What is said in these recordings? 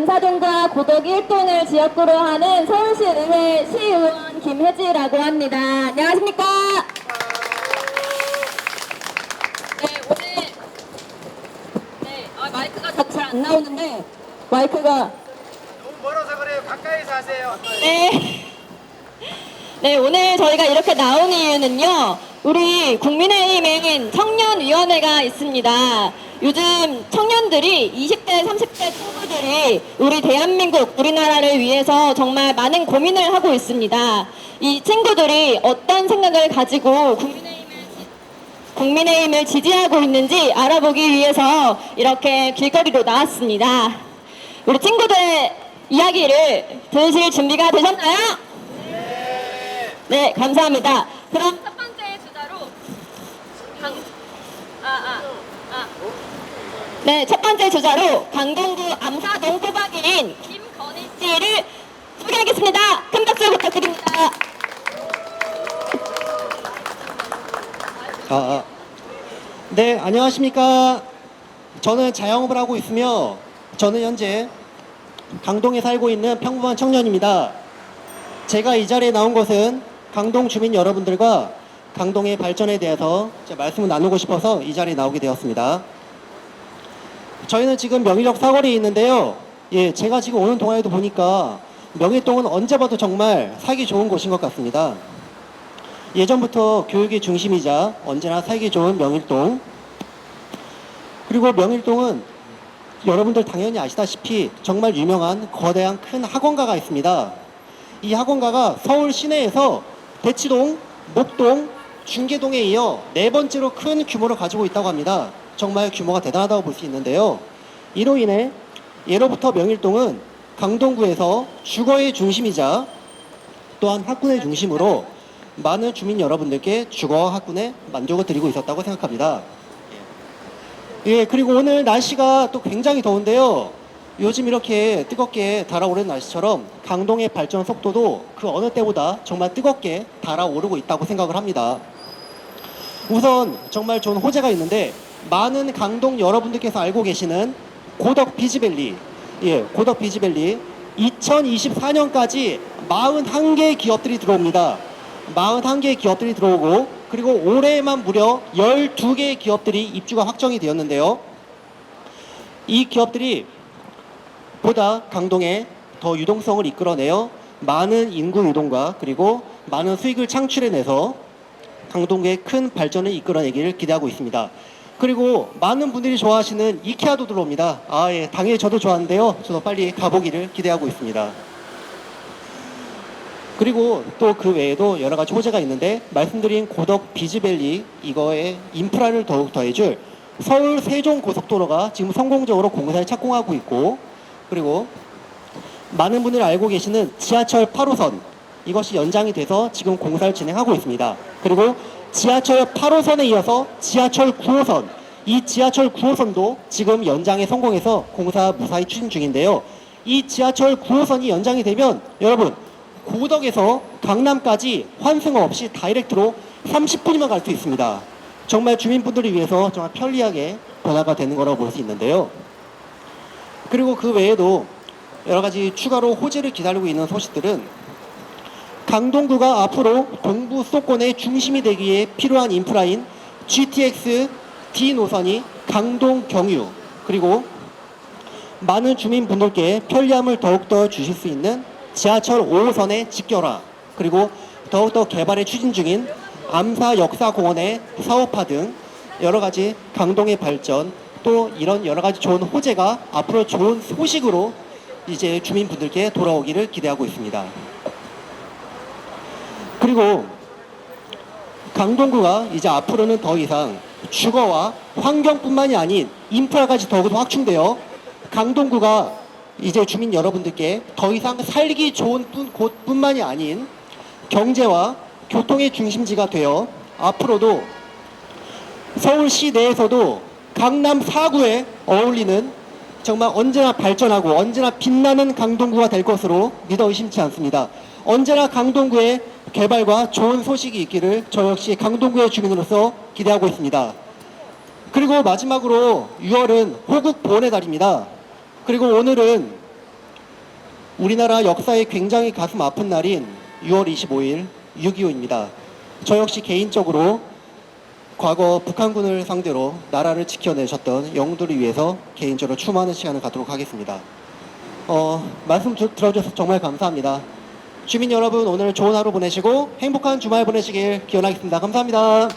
암사동과 고덕 1동을 지역구로 하는 서울시 의회 시의원 김혜지라고 합니다. 안녕하십니까? 네, 오늘 네, 아, 마이크가 잘 안 나오는데 마이크가 너무 멀어서 그래요. 가까이서 하세요. 네. 네, 오늘 저희가 이렇게 나온 이유는요, 우리 국민의힘엔 청년위원회가 있습니다. 요즘 청년들이 20대, 30대 친구들이 우리 대한민국, 우리나라를 위해서 정말 많은 고민을 하고 있습니다. 이 친구들이 어떤 생각을 가지고 국민의힘을 지지하고 있는지 알아보기 위해서 이렇게 길거리로 나왔습니다. 우리 친구들의 이야기를 들으실 준비가 되셨나요? 네, 감사합니다. 그럼 첫 번째 주자로 강, 아, 아, 아. 네, 첫 번째 주자로 강동구 암사동 꼬박이인 김건희 씨를 소개하겠습니다. 큰 박수 부탁드립니다. 아, 아. 네, 안녕하십니까. 저는 자영업을 하고 있으며 저는 현재 강동에 살고 있는 평범한 청년입니다. 제가 이 자리에 나온 것은 강동 주민 여러분들과 강동의 발전에 대해서 제 말씀을 나누고 싶어서 이 자리에 나오게 되었습니다. 저희는 지금 명의역 사거리에 있는데요. 예, 제가 지금 오는 동안에도 보니까 명의동은 언제 봐도 정말 살기 좋은 곳인 것 같습니다. 예전부터 교육의 중심이자 언제나 살기 좋은 명일동. 그리고 명일동은 여러분들 당연히 아시다시피 정말 유명한 거대한 큰 학원가가 있습니다. 이 학원가가 서울 시내에서 대치동, 목동, 중계동에 이어 네 번째로 큰 규모를 가지고 있다고 합니다. 정말 규모가 대단하다고 볼 수 있는데요. 이로 인해 예로부터 명일동은 강동구에서 주거의 중심이자 또한 학군의 중심으로 많은 주민 여러분들께 주거와 학군에 만족을 드리고 있었다고 생각합니다. 예, 그리고 오늘 날씨가 또 굉장히 더운데요. 요즘 이렇게 뜨겁게 달아오르는 날씨처럼 강동의 발전 속도도 그 어느 때보다 정말 뜨겁게 달아오르고 있다고 생각을 합니다. 우선 정말 좋은 호재가 있는데 많은 강동 여러분들께서 알고 계시는 고덕 비지밸리, 예, 고덕 비지밸리 2024년까지 41개 기업들이 들어옵니다. 41개의 기업들이 들어오고 그리고 올해만 무려 12개의 기업들이 입주가 확정이 되었는데요. 이 기업들이 보다 강동에 더 유동성을 이끌어내어 많은 인구 유동과 그리고 많은 수익을 창출해내서 강동의 큰 발전을 이끌어내기를 기대하고 있습니다. 그리고 많은 분들이 좋아하시는 이케아도 들어옵니다. 아, 예, 당연히 저도 좋아하는데요. 저도 빨리 가보기를 기대하고 있습니다. 그리고 또 그 외에도 여러 가지 호재가 있는데 말씀드린 고덕 비즈밸리 이거에 인프라를 더욱 더해줄 서울 세종 고속도로가 지금 성공적으로 공사에 착공하고 있고 그리고 많은 분들이 알고 계시는 지하철 8호선 이것이 연장이 돼서 지금 공사를 진행하고 있습니다. 그리고 지하철 8호선에 이어서 지하철 9호선 이 지하철 9호선도 지금 연장에 성공해서 공사 무사히 추진 중인데요. 이 지하철 9호선이 연장이 되면 여러분 고덕에서 강남까지 환승 없이 다이렉트로 30분이면 갈 수 있습니다. 정말 주민분들을 위해서 정말 편리하게 변화가 되는 거라고 볼 수 있는데요. 그리고 그 외에도 여러 가지 추가로 호재를 기다리고 있는 소식들은 강동구가 앞으로 동부 수도권의 중심이 되기에 필요한 인프라인 GTX D 노선이 강동 경유 그리고 많은 주민분들께 편리함을 더욱더 주실 수 있는 지하철 5호선의 직결화 그리고 더욱더 개발에 추진 중인 암사 역사공원의 사업화 등 여러 가지 강동의 발전 또 이런 여러 가지 좋은 호재가 앞으로 좋은 소식으로 이제 주민분들께 돌아오기를 기대하고 있습니다. 그리고 강동구가 이제 앞으로는 더 이상 주거와 환경뿐만이 아닌 인프라까지 더욱 확충되어 강동구가 이제 주민 여러분들께 더 이상 살기 좋은 뿐- 곳뿐만이 아닌 경제와 교통의 중심지가 되어 앞으로도 서울시 내에서도 강남 4구에 어울리는 정말 언제나 발전하고 언제나 빛나는 강동구가 될 것으로 믿어 의심치 않습니다. 언제나 강동구의 개발과 좋은 소식이 있기를 저 역시 강동구의 주민으로서 기대하고 있습니다. 그리고 마지막으로 6월은 호국 보훈의 달입니다. 그리고 오늘은 우리나라 역사에 굉장히 가슴 아픈 날인 6월 25일 6.25입니다. 저 역시 개인적으로 과거 북한군을 상대로 나라를 지켜내셨던 영웅들을 위해서 개인적으로 추모하는 시간을 갖도록 하겠습니다. 어, 말씀 들- 들어주셔서 정말 감사합니다. 주민 여러분 오늘 좋은 하루 보내시고 행복한 주말 보내시길 기원하겠습니다. 감사합니다.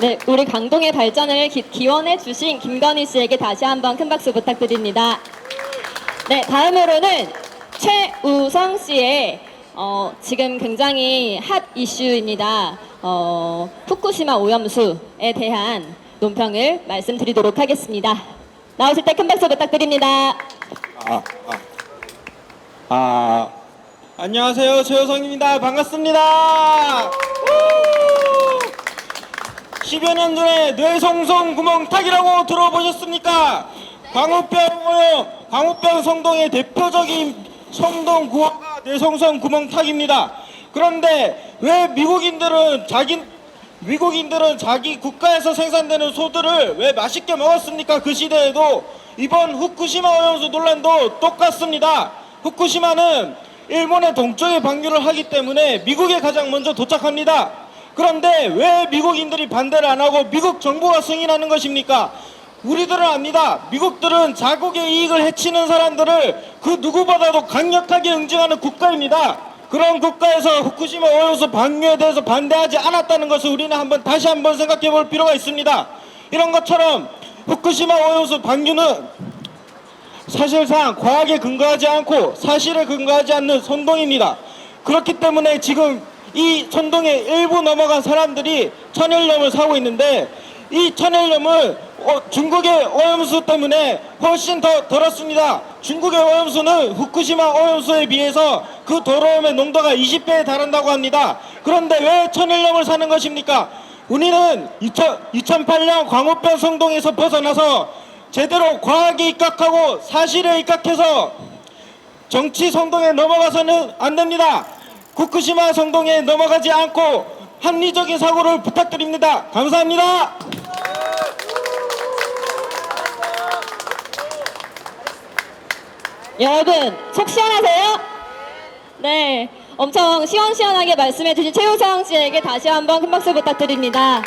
네, 우리 강동의 발전을 기, 기원해 주신 김건희 씨에게 다시 한번 큰 박수 부탁드립니다. 네, 다음으로는 최우성 씨의 어, 지금 굉장히 핫 이슈입니다. 어, 후쿠시마 오염수에 대한 논평을 말씀드리도록 하겠습니다. 나오실 때 큰 박수 부탁드립니다. 아, 아. 아, 안녕하세요. 최효성입니다. 반갑습니다. 우! 10여 년 전에 뇌송송 구멍탁이라고 들어보셨습니까? 광우병, 광우병 성동의 대표적인 성동 구호가 뇌송송 구멍탁입니다. 그런데 왜 미국인들은 자기 미국인들은 자기 국가에서 생산되는 소들을 왜 맛있게 먹었습니까? 그 시대에도 이번 후쿠시마 오염수 논란도 똑같습니다. 후쿠시마는 일본의 동쪽에 방류를 하기 때문에 미국에 가장 먼저 도착합니다. 그런데 왜 미국인들이 반대를 안 하고 미국 정부가 승인하는 것입니까? 우리들은 압니다. 미국들은 자국의 이익을 해치는 사람들을 그 누구보다도 강력하게 응징하는 국가입니다. 그런 국가에서 후쿠시마 오염수 방류에 대해서 반대하지 않았다는 것을 우리는 한번 다시 한번 생각해 볼 필요가 있습니다. 이런 것처럼 후쿠시마 오염수 방류는 사실상 과학에 근거하지 않고 사실에 근거하지 않는 선동입니다. 그렇기 때문에 지금 이 선동에 일부 넘어간 사람들이 천연염을 사고 있는데 이 천연염은 어, 중국의 오염수 때문에 훨씬 더 더럽습니다. 중국의 오염수는 후쿠시마 오염수에 비해서 그 더러움의 농도가 20배에 달한다고 합니다. 그런데 왜 천연염을 사는 것입니까? 우리는 2000, 2008년 광우병 성동에서 벗어나서 제대로 과학에 입각하고 사실에 입각해서 정치 성동에 넘어가서는 안 됩니다. 후쿠시마 성동에 넘어가지 않고 합리적인 사고를 부탁드립니다. 감사합니다. 여러분, 속 시원하세요? 네. 엄청 시원시원하게 말씀해주신 최우성 씨에게 다시 한번 큰 박수 부탁드립니다.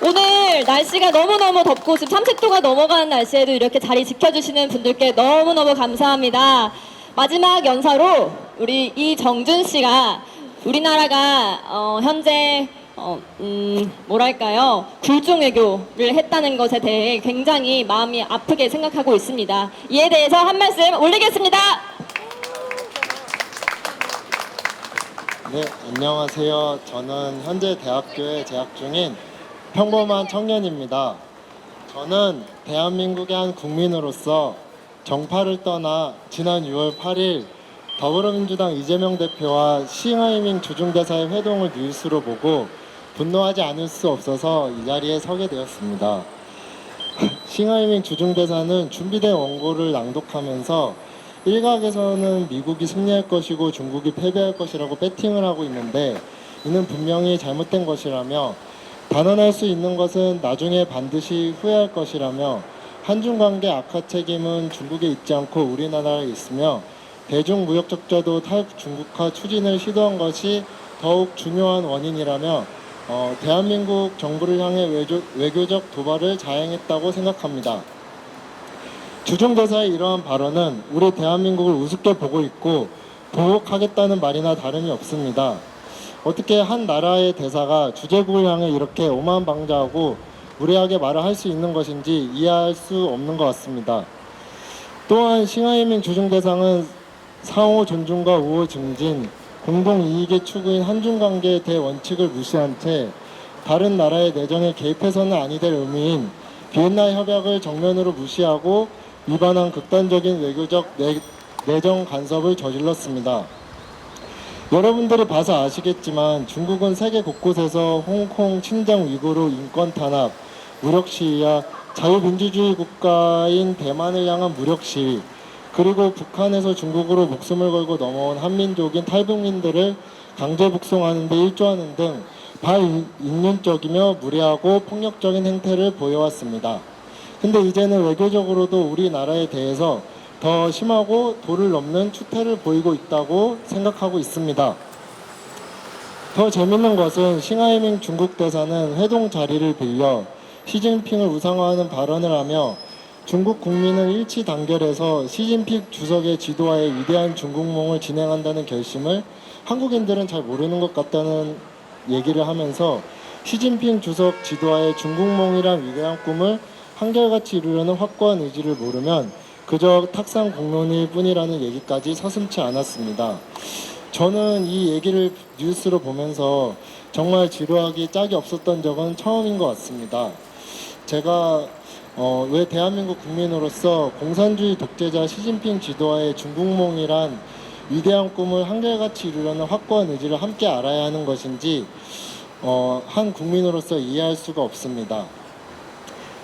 오늘 날씨가 너무너무 덥고 지금 30도가 넘어가는 날씨에도 이렇게 자리 지켜주시는 분들께 너무너무 감사합니다. 마지막 연사로 우리 이정준 씨가 우리나라가 어, 현재 어, 음, 뭐랄까요 굴종 외교를 했다는 것에 대해 굉장히 마음이 아프게 생각하고 있습니다. 이에 대해서 한 말씀 올리겠습니다. 네, 안녕하세요. 저는 현재 대학교에 재학 중인 평범한 청년입니다. 저는 대한민국의 한 국민으로서 정파를 떠나 지난 6월 8일 더불어민주당 이재명 대표와 싱하이밍 주중대사의 회동을 뉴스로 보고 분노하지 않을 수 없어서 이 자리에 서게 되었습니다. 싱하이밍 주중대사는 준비된 원고를 낭독하면서 일각에서는 미국이 승리할 것이고 중국이 패배할 것이라고 배팅을 하고 있는데 이는 분명히 잘못된 것이라며 단언할 수 있는 것은 나중에 반드시 후회할 것이라며 한중 관계 악화 책임은 중국에 있지 않고 우리나라에 있으며 대중 무역 적자도 탈 중국화 추진을 시도한 것이 더욱 중요한 원인이라며 어, 대한민국 정부를 향해 외교, 외교 적 도발을 자행했다고 생각합니다. 주중대사의 이러한 발언은 우리 대한민국을 우습게 보고 있고 보복하겠다는 말이나 다름이 없습니다. 어떻게 한 나라의 대사가 주재국을 향해 이렇게 오만방자하고 무례하게 말을 할 수 있는 것인지 이해할 수 없는 것 같습니다. 또한 싱하이밍 주중대상은 상호 존중과 우호 증진, 공동 이익의 추구인 한중 관계의 대원칙을 무시한 채 다른 나라의 내정에 개입해서는 아니 될 의미인 비엔나 협약을 정면으로 무시하고 위반한 극단적인 외교적 내, 내정 간섭을 저질렀습니다. 여러분들이 봐서 아시겠지만 중국은 세계 곳곳에서 홍콩, 신장 위구르 인권 탄압, 무력 시위야 자유민주주의 국가인 대만을 향한 무력 시위, 그리고 북한에서 중국으로 목숨을 걸고 넘어온 한민족인 탈북민들을 강제 북송하는 데 일조하는 등 반인륜적이며 무례하고 폭력적인 행태를 보여왔습니다. 근데 이제는 외교적으로도 우리나라에 대해서 더 심하고 도를 넘는 추태를 보이고 있다고 생각하고 있습니다. 더 재밌는 것은 싱하이밍 중국 대사는 회동 자리를 빌려 시진핑을 우상화하는 발언을 하며 중국 국민을 일치 단결해서 시진핑 주석의 지도하에 위대한 중국몽을 진행한다는 결심을 한국인들은 잘 모르는 것 같다는 얘기를 하면서 시진핑 주석 지도하에 중국몽이란 위대한 꿈을 한결같이 이루려는 확고한 의지를 모르면 그저 탁상 공론일 뿐이라는 얘기까지 서슴지 않았습니다. 저는 이 얘기를 뉴스로 보면서 정말 지루하기 짝이 없었던 적은 처음인 것 같습니다. 제가 어, 왜 대한민국 국민으로서 공산주의 독재자 시진핑 지도하의 중국몽이란 위대한 꿈을 한결같이 이루려는 확고한 의지를 함께 알아야 하는 것인지 어, 한 국민으로서 이해할 수가 없습니다.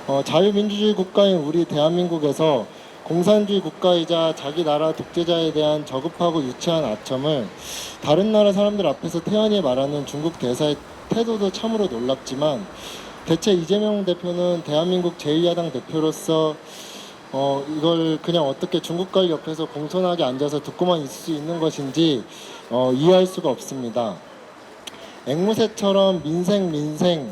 어, 자유민주주의 국가인 우리 대한민국에서 공산주의 국가이자 자기 나라 독재자에 대한 저급하고 유치한 아첨을 다른 나라 사람들 앞에서 태연히 말하는 중국 대사의 태도도 참으로 놀랍지만 대체 이재명 대표는 대한민국 제2야당 대표로서 어, 이걸 그냥 어떻게 중국과 옆에서 공손하게 앉아서 듣고만 있을 수 있는 것인지 어, 이해할 수가 없습니다. 앵무새처럼 민생 민생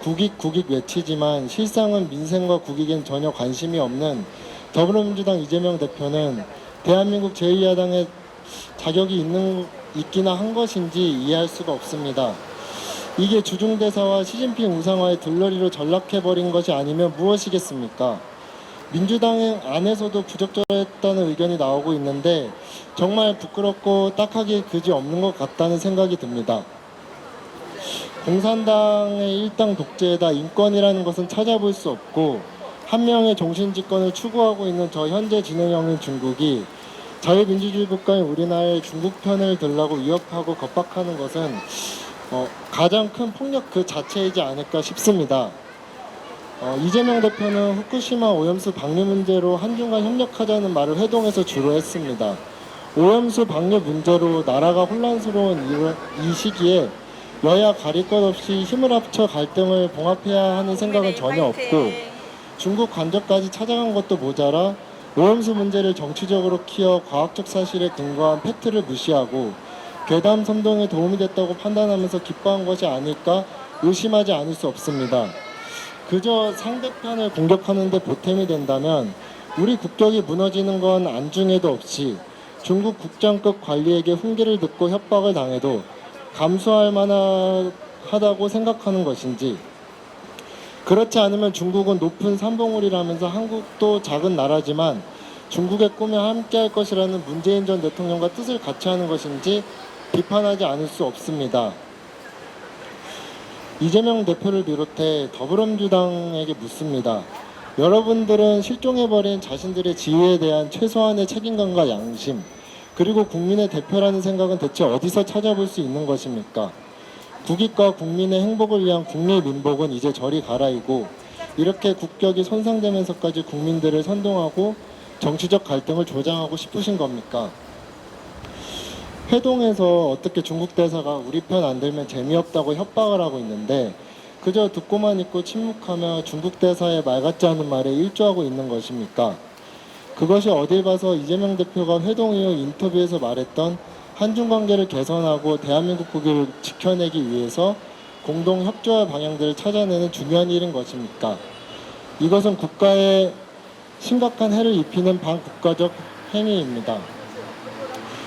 국익 국익 외치지만 실상은 민생과 국익엔 전혀 관심이 없는 더불어민주당 이재명 대표는 대한민국 제2야당의 자격이 있는 있기나 한 것인지 이해할 수가 없습니다. 이게 주중대사와 시진핑 우상화의 들러리로 전락해버린 것이 아니면 무엇이겠습니까? 민주당 안에서도 부적절했다는 의견이 나오고 있는데 정말 부끄럽고 딱하기 그지 없는 것 같다는 생각이 듭니다. 공산당의 일당 독재에다 인권이라는 것은 찾아볼 수 없고 한 명의 정신집권을 추구하고 있는 저 현재 진행형인 중국이 자유민주주의 국가인 우리나라의 중국 편을 들라고 위협하고 겁박하는 것은 어, 가장 큰 폭력 그 자체이지 않을까 싶습니다. 어, 이재명 대표는 후쿠시마 오염수 방류 문제로 한중간 협력하자는 말을 회동에서 주로 했습니다. 오염수 방류 문제로 나라가 혼란스러운 이, 이 시기에 여야 가릴 것 없이 힘을 합쳐 갈등을 봉합해야 하는 생각은 전혀 없고 중국 관저까지 찾아간 것도 모자라 오염수 문제를 정치적으로 키워 과학적 사실에 근거한 팩트를 무시하고 괴담 선동에 도움이 됐다고 판단하면서 기뻐한 것이 아닐까 의심하지 않을 수 없습니다. 그저 상대편을 공격하는 데 보탬이 된다면 우리 국격이 무너지는 건 안중에도 없이 중국 국장급 관리에게 훈계를 듣고 협박을 당해도 감수할 만하다고 생각하는 것인지 그렇지 않으면 중국은 높은 산봉우리라면서 한국도 작은 나라지만 중국의 꿈에 함께할 것이라는 문재인 전 대통령과 뜻을 같이 하는 것인지 비판하지 않을 수 없습니다. 이재명 대표를 비롯해 더불어민주당에게 묻습니다. 여러분들은 실종해버린 자신들의 지위에 대한 최소한의 책임감과 양심, 그리고 국민의 대표라는 생각은 대체 어디서 찾아볼 수 있는 것입니까? 국익과 국민의 행복을 위한 국리 민복은 이제 저리 갈아이고 이렇게 국격이 손상되면서까지 국민들을 선동하고 정치적 갈등을 조장하고 싶으신 겁니까? 회동에서 어떻게 중국 대사가 우리 편 안 들면 재미없다고 협박을 하고 있는데 그저 듣고만 있고 침묵하며 중국 대사의 말 같지 않은 말에 일조하고 있는 것입니까? 그것이 어딜 봐서 이재명 대표가 회동 이후 인터뷰에서 말했던 한중 관계를 개선하고 대한민국 국익을 지켜내기 위해서 공동 협조할 방향들을 찾아내는 중요한 일인 것입니까? 이것은 국가에 심각한 해를 입히는 반국가적 행위입니다.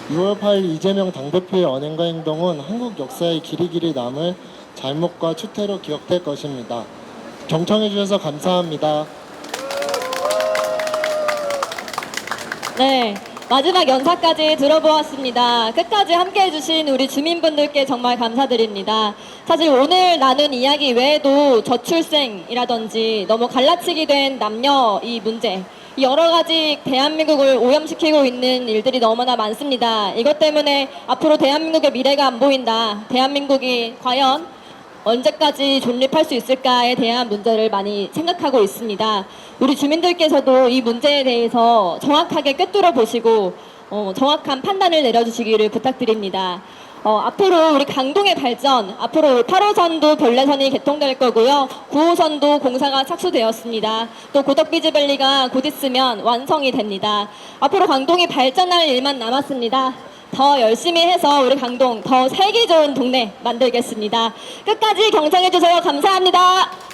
6월 8일 이재명 당대표의 언행과 행동은 한국 역사에 길이 길이 남을 잘못과 추태로 기억될 것입니다. 경청해 주셔서 감사합니다. 네. 마지막 연사까지 들어보았습니다. 끝까지 함께 해주신 우리 주민분들께 정말 감사드립니다. 사실 오늘 나눈 이야기 외에도 저출생이라든지 너무 갈라치기 된 남녀 이 문제, 이 여러 가지 대한민국을 오염시키고 있는 일들이 너무나 많습니다. 이것 때문에 앞으로 대한민국의 미래가 안 보인다. 대한민국이 과연 언제까지 존립할 수 있을까에 대한 문제를 많이 생각하고 있습니다. 우리 주민들께서도 이 문제에 대해서 정확하게 꿰뚫어 보시고 어, 정확한 판단을 내려주시기를 부탁드립니다. 어, 앞으로 우리 강동의 발전, 앞으로 8호선도 별내선이 개통될 거고요. 9호선도 공사가 착수되었습니다. 또 고덕비즈밸리가 곧 있으면 완성이 됩니다. 앞으로 강동이 발전할 일만 남았습니다. 더 열심히 해서 우리 강동 더 살기 좋은 동네 만들겠습니다. 끝까지 경청해주세요. 감사합니다.